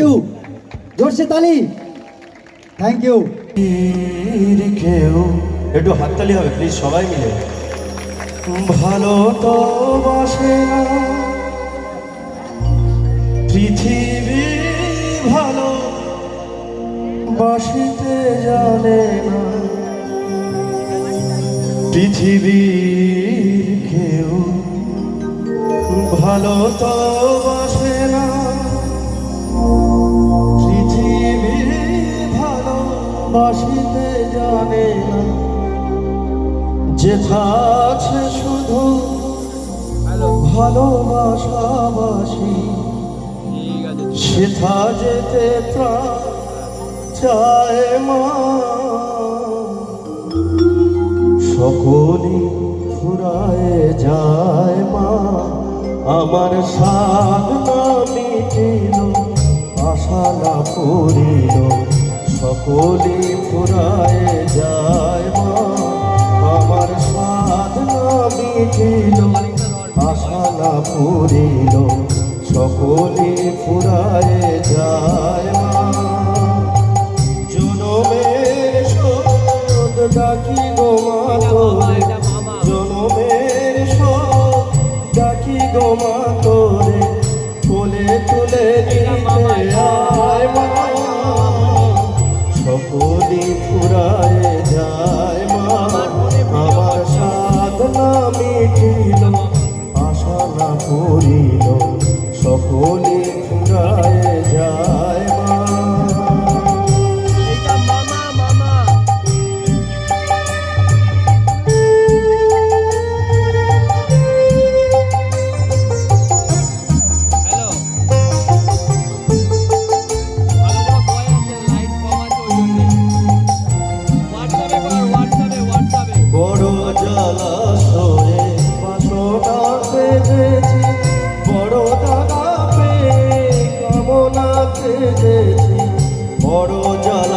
You জোরসে তালি thank you কেউ। একটু হাততালি হবে প্লিজ সবাই মিলে। ভালো তো বাসে পৃথিবী ভালো বাসিতে জানে না। পৃথিবীর কেউ ভালো তো যেথা আছে শুধু ভালোবাসাবাসি সেথা যেতে প্রাণ চায় মা। সকলই ফুরায় যায় মা। আমার সাধ না মিটিল আশা না করিল, সকলই ফুরায় যায় মা। মিটিল আশালা পুরিল সকলে ফুরায় যায় মা। সাধনা মিটিল দানা জল বড়